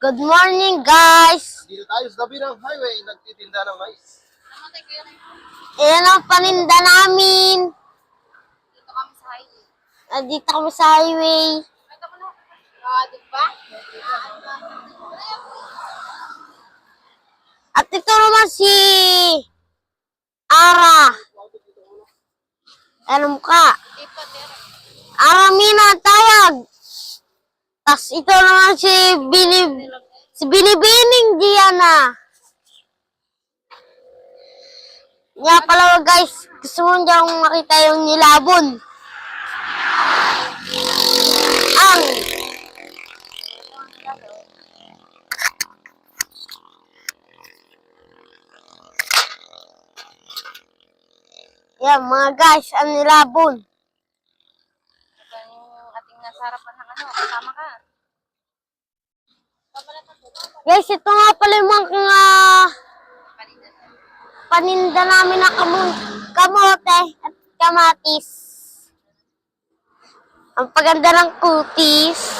Good morning, guys! Dito tayo sa tabi ng highway, nagtitinda ng mais. Ayan ang paninda namin. Dito kami sa highway. Ah, Dito kami sa highway. Ito mo na. Ah, di ba? At ito naman si Ara. Ano Tero. Aramina ang tawag. Tapos ito naman si Bini, si Binibining Diana. Nga pala guys, gusto mo diyang makita yung nilabon. Ang Yan mga guys, ang nilabon. Ito yung ating nasa harapan ng ano. Kasama ka. Guys, ito nga pala yung mga paninda namin na kamu- kamote at kamatis. Ang paganda ng kutis.